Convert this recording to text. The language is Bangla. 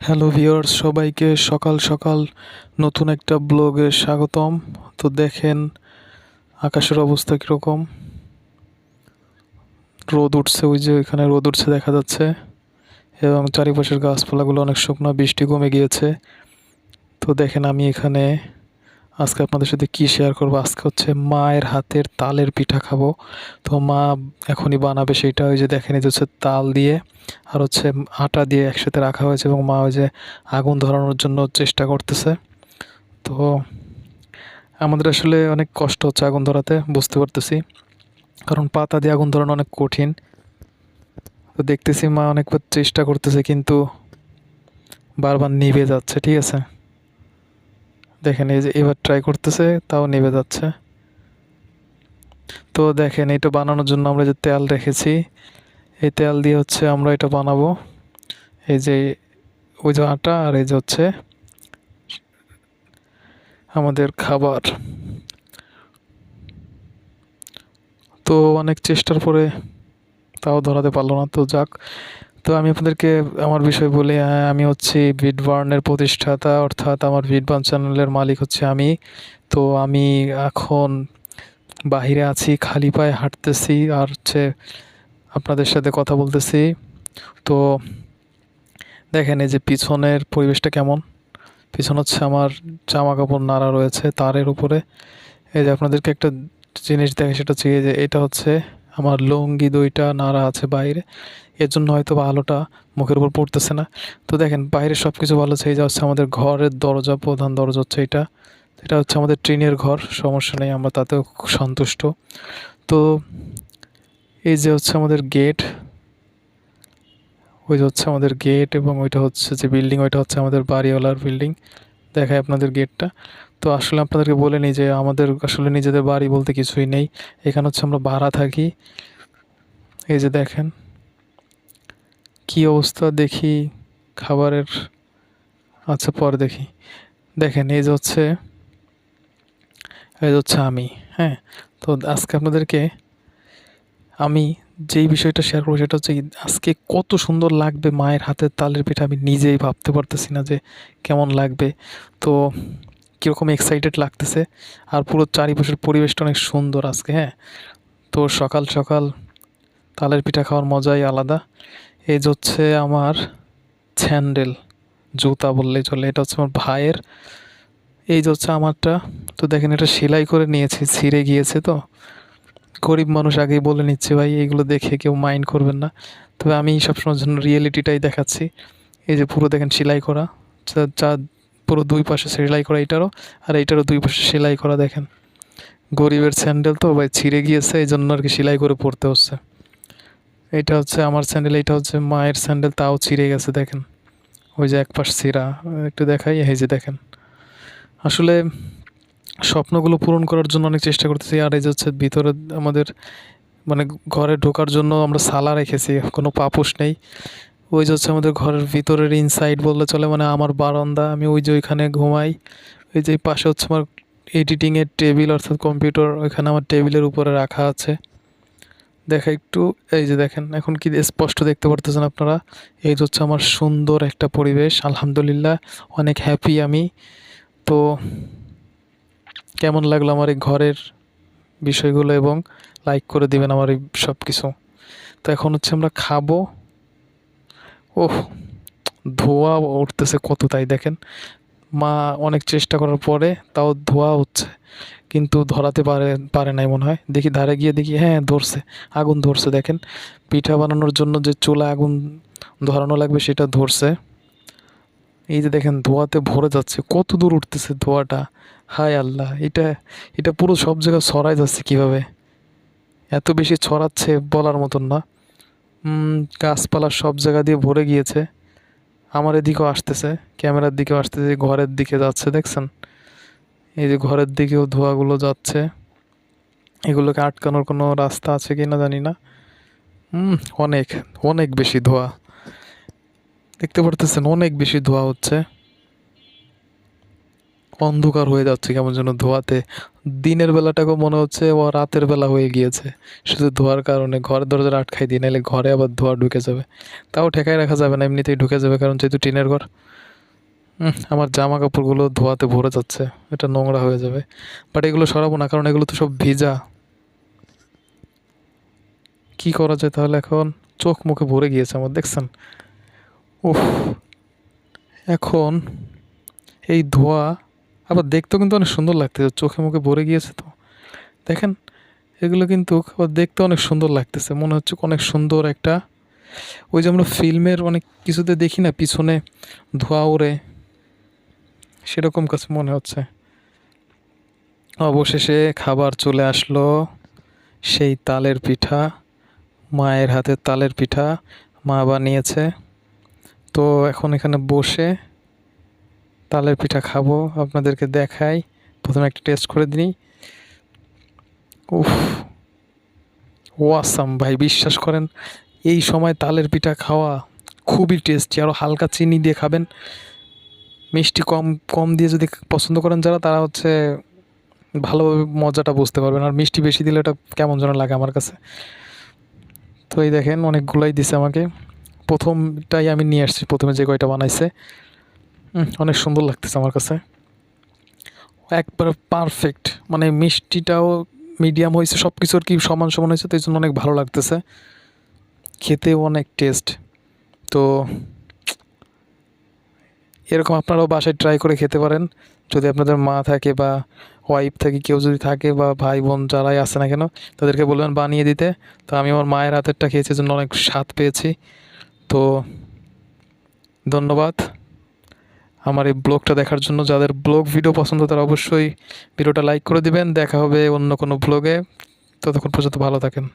হ্যালো ভিউয়ার্স, সবাইকে সকাল সকাল নতুন একটা ব্লগে স্বাগতম। তো দেখেন, আকাশের অবস্থা কীরকম। রোদ উঠছে, ওই যে ওইখানে রোদ উঠছে দেখা যাচ্ছে। এবং চারিপাশের গাছপালাগুলো অনেক শুকনো, বৃষ্টি কমে গিয়েছে। তো দেখেন, আমি এখানে আজকে আপনাদের সাথে কী শেয়ার করব? আজকে হচ্ছে মায়ের হাতের তালের পিঠা খাব। তো মা এখনই বানাবে সেটা ওই যে দেখেন যে হচ্ছে তাল দিয়ে আর হচ্ছে আটা দিয়ে একসাথে রাখা হয়েছে এবং মা ওই যে আগুন ধরানোর জন্য চেষ্টা করতেছে। তো আমাদের আসলে অনেক কষ্ট হচ্ছে আগুন ধরাতে, বুঝতে পারতেছি। কারণ পাতা দিয়ে আগুন ধরানো অনেক কঠিন। তো দেখতেছি মা অনেকবার চেষ্টা করতেছে কিন্তু বারবার নিভে যাচ্ছে, ঠিক আছে? দেখেন এই যে এবার ট্রাই করতেছে, তাও নেবে যাচ্ছে। তো দেখেন এটা বানানোর জন্য আমরা যে তেল রেখেছি, এই তেল দিয়ে হচ্ছে আমরা এটা বানাবো। এই যে ওই যে আটা আর এই যে হচ্ছে আমাদের খাবার। তো অনেক চেষ্টার পরে তাও ধরাতে পারল না। তো যাক তো আমি আপনাদেরকে আমার বিষয় বলি আমি হচ্ছি বিটবার্নের প্রতিষ্ঠাতা, অর্থাৎ আমার বিটবার্ন চ্যানেলের মালিক হচ্ছে আমি। তো আমি এখন বাহিরে আছি, খালি পায়ে হাঁটতেছি আর হচ্ছে আপনাদের সাথে কথা বলতেছি। তো দেখেন এই যে পিছনের পরিবেশটা কেমন। পিছন হচ্ছে আমার জামা কাপড় নাড়া রয়েছে তারের উপরে। এই যে আপনাদেরকে একটা জিনিস দেখে সেটা হচ্ছে যে এটা হচ্ছে আমার লুঙ্গি দুইটা নাড়া আছে বাইরে। এর জন্য হয়তো বা আলোটা মুখের উপর পড়তেছে না। তো দেখেন, বাইরে সব কিছু ভালো আছে। এই যে হচ্ছে আমাদের ঘরের দরজা, প্রধান দরজা হচ্ছে এটা। এটা হচ্ছে আমাদের ট্রেনের ঘর, সমস্যা নেই, আমরা তাতেও সন্তুষ্ট। তো এই যে হচ্ছে আমাদের গেট, ওই হচ্ছে আমাদের গেট এবং ওইটা হচ্ছে যে বিল্ডিং, ওইটা হচ্ছে আমাদের বাড়িওয়ালার বিল্ডিং। দেখায় আপনাদের গেটটা। তো আসলে আপনাদেরকে বলে নিই যে আমাদের আসলে নিজেদের বাড়ি বলতে কিছুই নেই। এখানে হচ্ছে আমরা ভাড়া থাকি। এই যে দেখেন। কি অবস্থা দেখি। খাবারের আচ্ছা পরে দেখি। দেখেন, এই যে হচ্ছে, এই যে হচ্ছে আমি হ্যাঁ? তো আজকে আপনাদেরকে আমি যেই বিষয়টা শেয়ার করব সেটা হচ্ছে আজকে কত সুন্দর লাগবে মায়ের হাতের তালের পিঠা আমি নিজেই ভাবতে পারতেছি না যে কেমন লাগবে। তো কীরকম এক্সাইটেড লাগতেছে। আর পুরো চারিপাশের পরিবেশটা অনেক সুন্দর আজকে হ্যাঁ? তো সকাল সকাল তালের পিঠা খাওয়ার মজাই আলাদা। এই যে হচ্ছে আমার স্যান্ডেল, জুতা বললেই চলে, এটা হচ্ছে আমার ভাইয়ের। এই যে হচ্ছে আমারটা, তো দেখেন এটা সেলাই করে নিয়েছি, ছিঁড়ে গিয়েছে তো। গরিব মানুষ আগেই বলে নিচ্ছে, ভাই, এইগুলো দেখে কেউ মাইন্ড করবেন না। তবে আমি সবসময় জন্য রিয়েলিটিটাই দেখাচ্ছি। এই যে পুরো দেখেন সেলাই করা যা যা পুরো দুই পাশে সেলাই করা এটারও, আর এইটারও দুই পাশে সেলাই করা দেখেন। গরিবের স্যান্ডেল তো ভাই ছিঁড়ে গিয়েছে এই জন্য আর কি সেলাই করে পরতে হচ্ছে। এটা হচ্ছে আমার স্যান্ডেল, এটা হচ্ছে মায়ের স্যান্ডেল, তাও ছিঁড়ে গেছে দেখেন। ওই যে এক পাশ ছিঁড়া, একটু দেখাই, এই যে দেখেন। আসলে স্বপ্নগুলো পূরণ করার জন্য অনেক চেষ্টা করতেছি, আর এই যে হচ্ছে ভিতরে আমাদের মানে ঘরে ঢোকার জন্য আমরা সালা রেখেছি, কোনো পাপোশ নেই। ওই যে হচ্ছে আমাদের ঘরের ভিতরের ইনসাইড বললে চলে মানে আমার বারান্দা, আমি ওই যে ওইখানে ঘুমাই। ওই যে পাশে হচ্ছে আমার এডিটিংয়ের টেবিল অর্থাৎ কম্পিউটার ওইখানে আমার টেবিলের উপরে রাখা আছে। দেখা একটু, এই যে দেখেন, এখন কি স্পষ্ট দেখতে পারতেছেন আপনারা? এই যে হচ্ছে আমার সুন্দর একটা পরিবেশ, আলহামদুলিল্লাহ, অনেক হ্যাপি আমি। তো কেমন লাগল আমার এই ঘরের বিষয়গুলো এবং লাইক করে দিবেন আমার এই সব কিছু তো এখন হচ্ছে আমরা খাব। ওহ, ধোয়া উঠতেছে কত তাই দেখেন। মা অনেক চেষ্টা করার পরে তাও ধোয়া হচ্ছে কিন্তু ধরাতে পারে পারে নাই মনে হয়। দেখি ধারে গিয়ে দেখি হ্যাঁ ধরছে, আগুন ধরছে দেখেন। পিঠা বানানোর জন্য যে চুলা আগুন ধরানো লাগবে সেটা ধরছে। এই যে দেখেন ধোয়াতে ভরে যাচ্ছে, কত দূর উঠতেছে ধোয়াটা। হায় আল্লাহ, এটা এটা পুরো সব জায়গায় ছড়াই যাচ্ছে কীভাবে? এত বেশি ছড়াচ্ছে বলার মতন না। গাছপালা সব জায়গা দিয়ে ভরে গিয়েছে। আমার এদিকেও আসতেছে, ক্যামেরার দিকেও আসতেছে, ঘরের দিকে যাচ্ছে, দেখছেন? এই যে ঘরের দিকেও ধোঁয়াগুলো যাচ্ছে। এগুলোকে আটকানোর কোনো রাস্তা আছে কি না জানি না। অনেক অনেক বেশি ধোয়া। দেখতে পারতেছেন, অনেক বেশি ধোয়া হচ্ছে। অন্ধকার হয়ে যাচ্ছে, কেমন যেন ধোয়াতে। দিনের বেলাটাকেও মনে হচ্ছে ও রাতের বেলা হয়ে গিয়েছে। শুধু ধোয়ার কারণে ঘরের দরজা আটকাই দিই নাহলে ঘরে আবার ধোয়া ঢুকে যাবে। তাও ঠেকাই রাখা যাবে না, এমনিতেই ঢুকে যাবে, কারণ যেহেতু টিনের ঘর। আমার জামা কাপড়গুলো ধোয়াতে ভরে যাচ্ছে, এটা নোংরা হয়ে যাবে। বাট এগুলো সরাবো না, কারণ এগুলো তো সব ভিজা। কি করা যায় তাহলে এখন? চোখ মুখে ভরে গিয়েছে আমার, দেখছেন? উফ, এখন এই ধোয়া আবার দেখতেও কিন্তু অনেক সুন্দর লাগতেছে, চোখে মুখে ভরে গিয়েছে তো। দেখেন, এগুলো কিন্তু আবার দেখতে অনেক সুন্দর লাগতেছে, মনে হচ্ছে অনেক সুন্দর একটা, ওই যে আমরা ফিল্মের অনেক কিছুতে দেখি না, পিছনে ধোয়া ওড়ে, সেরকম কাছে মনে হচ্ছে। অবশেষে খাবার চলে আসলো, সেই তালের পিঠা, মায়ের হাতের তালের পিঠা মা বানিয়েছে। তো এখন এখানে বসে তালের পিঠা খাব, আপনাদেরকে দেখাই। প্রথমে একটা টেস্ট করে দিই। উফ, ওয়াসাম ভাই, বিশ্বাস করেন, এই সময় তালের পিঠা খাওয়া খুবই টেস্টি আরও হালকা চিনি দিয়ে খাবেন। মিষ্টি কম কম দিয়ে যদি পছন্দ করেন যারা, তারা হচ্ছে ভালোভাবে মজাটা বুঝতে পারবেন। আর মিষ্টি বেশি দিলে এটা কেমন যেন লাগে আমার কাছে। তো এই দেখেন, অনেকগুলাই দিছে আমাকে। প্রথমটাই আমি নিয়ে আসছি, প্রথমে যে কয়টা বানাইছে। অনেক সুন্দর লাগতেছে আমার কাছে। একবারে পারফেক্ট মানে মিষ্টিটাও মিডিয়াম হয়েছে সব কিছুর কি সমান সমান হয়েছে, তো এই জন্য অনেক ভালো লাগতেছে। খেতেও অনেক টেস্ট তো এরকম আপনারাও বাসায় ট্রাই করে খেতে পারেন। যদি আপনাদের মা থাকে বা ওয়াইফ থাকে, কেউ যদি থাকে বা ভাই বোন যারাই আসে না কেন, তাদেরকে বলবেন বানিয়ে দিতে। তো আমি আমার মায়ের হাতেরটা খেয়েছি জন্য অনেক স্বাদ পেয়েছি। তো ধন্যবাদ। আমার এই ব্লগটা দেখার জন্য। যাদের ব্লগ ভিডিও পছন্দ, তারা অবশ্যই ভিডিওটা লাইক করে দিবেন। দেখা হবে অন্য কোনো ব্লগে। ততক্ষণ পর্যন্ত ভালো থাকেন।